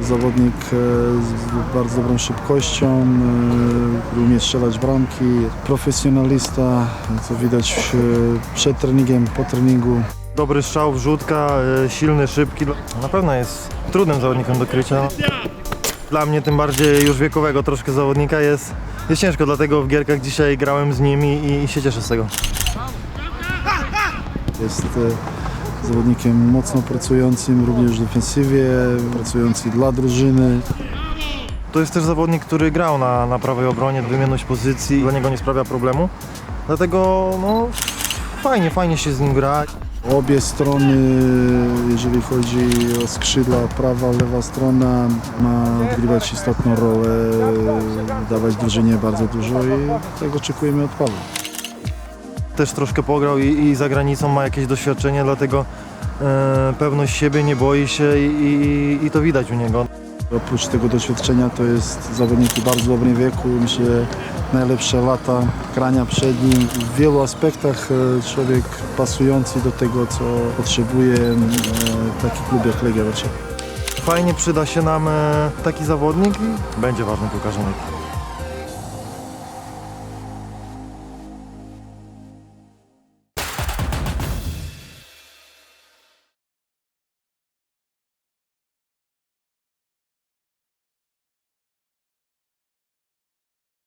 zawodnik e, z bardzo dobrą szybkością, e, umie strzelać bramki, profesjonalista, co widać e, przed treningiem, po treningu. Dobry strzał, wrzutka, silny, szybki. Na pewno jest trudnym zawodnikiem do krycia. Dla mnie, tym bardziej już wiekowego troszkę zawodnika, jest, jest ciężko, dlatego w gierkach dzisiaj grałem z nimi i, i się cieszę z tego. Jest zawodnikiem mocno pracującym również w defensywie, pracujący dla drużyny. To jest też zawodnik, który grał na, na prawej obronie, wymienność pozycji, dla niego nie sprawia problemu. Dlatego no, fajnie, fajnie się z nim gra. Obie strony, jeżeli chodzi o skrzydła, prawa, lewa strona, ma odgrywać istotną rolę, dawać drużynie bardzo dużo i tego oczekujemy od Pawła. Też troszkę pograł i, i za granicą ma jakieś doświadczenie, dlatego e, pewność siebie, nie boi się i, i, i to widać u niego. Oprócz tego doświadczenia to jest zawodnik w bardzo dobrym wieku, myślę, najlepsze lata grania przed nim. W wielu aspektach e, człowiek pasujący do tego, co potrzebuje e, taki klub jak Legia Warszawa. Fajnie przyda się nam e, taki zawodnik i będzie ważnym piłkarzem.